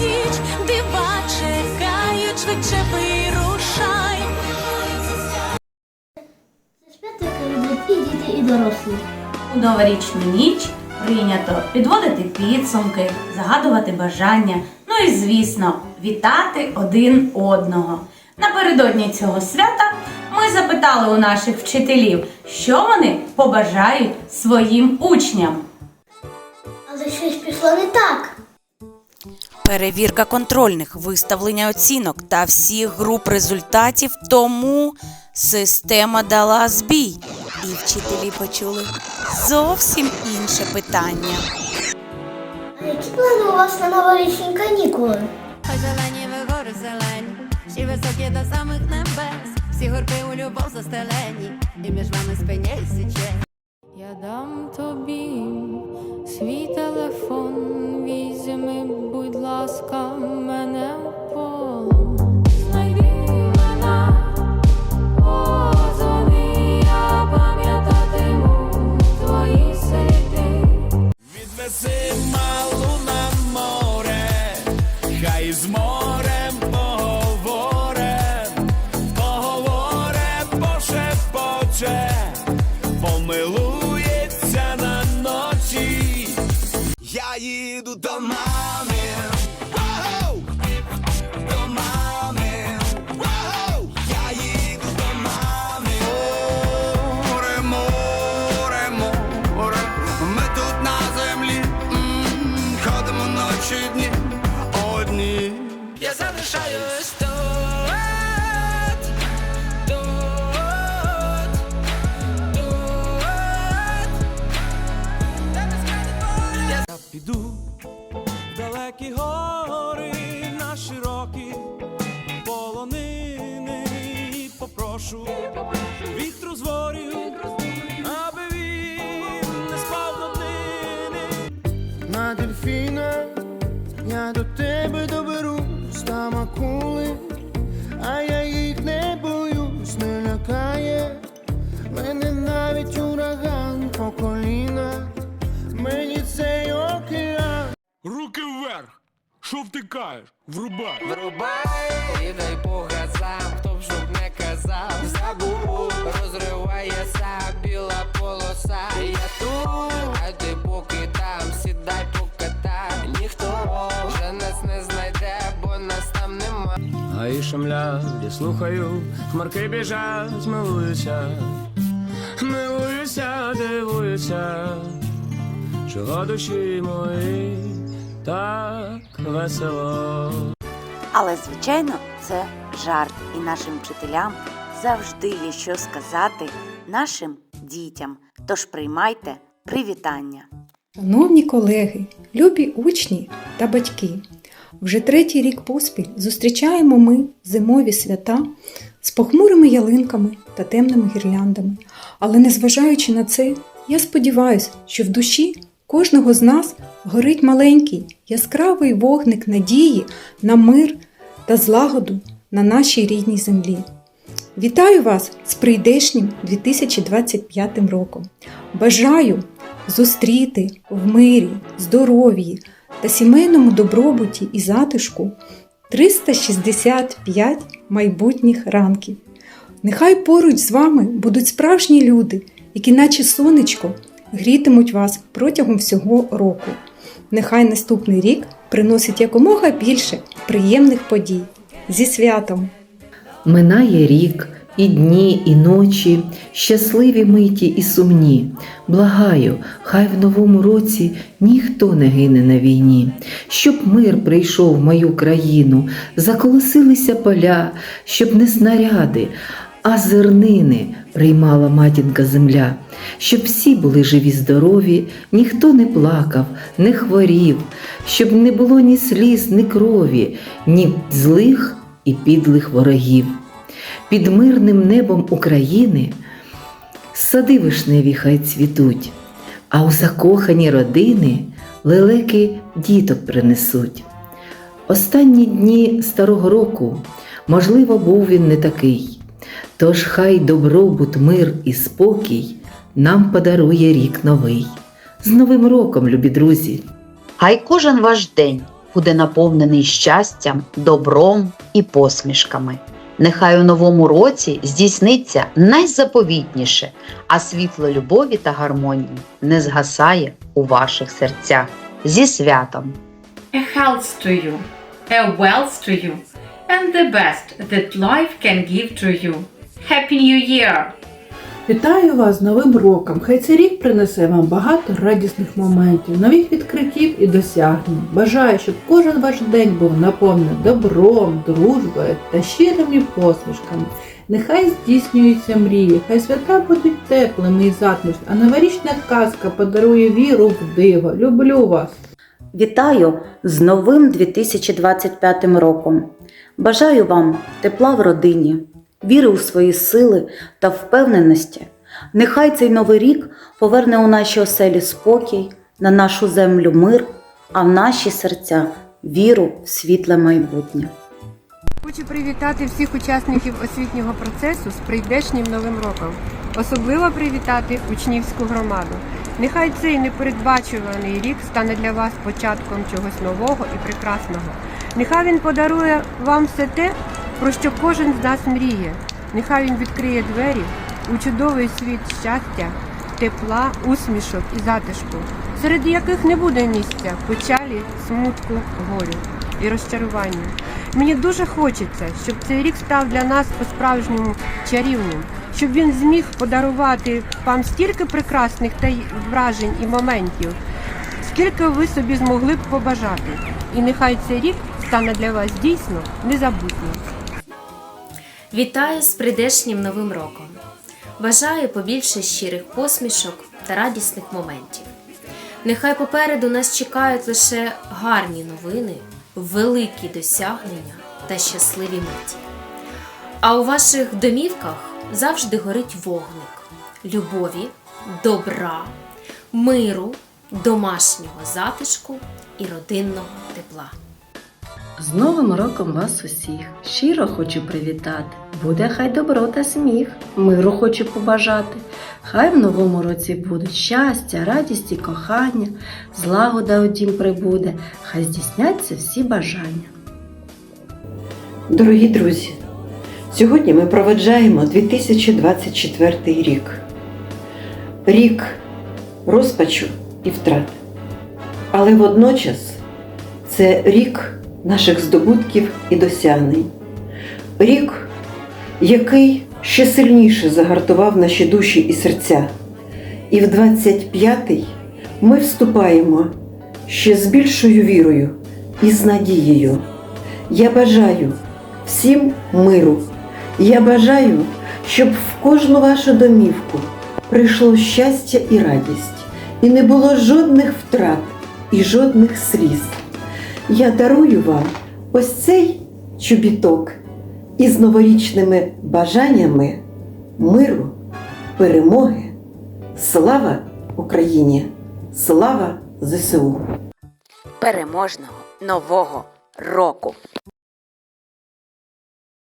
ніч, дива чекають, швидше вирушай. Це шпетики люблять і діти, і дорослі. У новорічну ніч прийнято підводити підсумки, загадувати бажання, ну і, звісно, вітати один одного. Напередодні цього свята ми запитали у наших вчителів, що вони побажають своїм учням. Але щось пішло не так. Перевірка контрольних, виставлення оцінок та всіх груп результатів, тому система дала збій. І вчителі почули зовсім інше питання. А які плани у вас на новорічні канікули? Ой, зелені ви гори зелені, всі високі до самих небес, всі горби у любов застелені, і між вами спиня і січе. Я дам тобі свій телефон, будь ласка, мене в полон. Відвези малу на море, хай із морем поговоре, поговоре, пошепоче, помилується на ночі. Я їду до мами. Й дні одні. Я залишаюсь тут, тут, тут. Я піду в далекі гори, на широкі полонини і попрошу вітру з ворів, Що втикаєш? Врубай! Врубай і дай по газам, хто б щоб не казав, забув, розривається біла полоса. Я тут, а ти поки там, сідай покатай. Ніхто вже нас не знайде, бо нас там нема. Гаї шумлять, я слухаю, хмарки біжать, милуюся, милуюся, дивуюся, чого душі мої так весело. Але, звичайно, це жарт, і нашим вчителям завжди є що сказати нашим дітям. Тож приймайте привітання. Шановні колеги, любі учні та батьки, вже третій рік поспіль зустрічаємо ми зимові свята з похмурими ялинками та темними гірляндами. Але незважаючи на це, я сподіваюся, що в душі кожного з нас горить маленький яскравий вогник надії на мир та злагоду на нашій рідній землі. Вітаю вас з прийдешнім 2025 роком. Бажаю зустріти в мирі, здоров'ї та сімейному добробуті і затишку 365 майбутніх ранків. Нехай поруч з вами будуть справжні люди, які, наче сонечко, грітимуть вас протягом всього року. Нехай наступний рік приносить якомога більше приємних подій. Зі святом! Минає рік, і дні, і ночі, щасливі миті і сумні. Благаю, хай в новому році ніхто не гине на війні, щоб мир прийшов в мою країну, заколосилися поля, щоб не снаряди, а зернини приймала матінка земля, щоб всі були живі, здорові, ніхто не плакав, не хворів, щоб не було ні сліз, ні крові, ні злих і підлих ворогів. Під мирним небом України сади вишневі хай цвітуть, а у закохані родини лелеки діток принесуть. Останні дні старого року, можливо, був він не такий. Тож хай добробут, мир і спокій нам подарує рік новий. З Новим роком, любі друзі! Хай кожен ваш день буде наповнений щастям, добром і посмішками. Нехай у новому році здійсниться найзаповітніше, а світло любові та гармонії не згасає у ваших серцях. Зі святом! a health to you, a wealth to you, and the best that life can give to you. Happy New Year! Вітаю вас з Новим роком! Хай цей рік принесе вам багато радісних моментів, нових відкриттів і досягнень. Бажаю, щоб кожен ваш день був наповнений добром, дружбою та щирими посмішками. Нехай здійснюються мрії, хай свята будуть теплими і затишними, а новорічна казка подарує віру в диво. Люблю вас! Вітаю з новим 2025 роком. Бажаю вам тепла в родині, віри у свої сили та впевненості. Нехай цей новий рік поверне у наші оселі спокій, на нашу землю мир, а в наші серця віру в світле майбутнє. Хочу привітати всіх учасників освітнього процесу з прийдешнім новим роком. Особливо привітати учнівську громаду. Нехай цей непередбачуваний рік стане для вас початком чогось нового і прекрасного. Нехай він подарує вам все те, про що кожен з нас мріє. Нехай він відкриє двері у чудовий світ щастя, тепла, усмішок і затишку, серед яких не буде місця печалі, смутку, горю і розчарування. Мені дуже хочеться, щоб цей рік став для нас по-справжньому чарівним, щоб він зміг подарувати вам стільки прекрасних та вражень і моментів, скільки ви собі змогли б побажати. І нехай цей рік стане для вас дійсно незабутнім. Вітаю з прийдешнім новим роком. Бажаю побільше щирих посмішок та радісних моментів. Нехай попереду нас чекають лише гарні новини, великі досягнення та щасливі миті. А у ваших домівках завжди горить вогник любові, добра, миру, домашнього затишку і родинного тепла. З Новим роком вас усіх щиро хочу привітати. Буде хай добро та сміх, миру хочу побажати. Хай в новому році будуть щастя, радість і кохання, злагода у дім прибуде, хай здійсняться всі бажання. Дорогі друзі, сьогодні ми проведжаємо 2024 рік. Рік розпачу і втрат. Але водночас це рік наших здобутків і досягнень. Рік, який ще сильніше загартував наші душі і серця. І в 25-й ми вступаємо ще з більшою вірою і з надією. Я бажаю всім миру. Я бажаю, щоб в кожну вашу домівку прийшло щастя і радість, і не було жодних втрат і жодних сліз. Я дарую вам ось цей чобіток із новорічними бажаннями миру, перемоги. Слава Україні! Слава ЗСУ! Переможного нового року!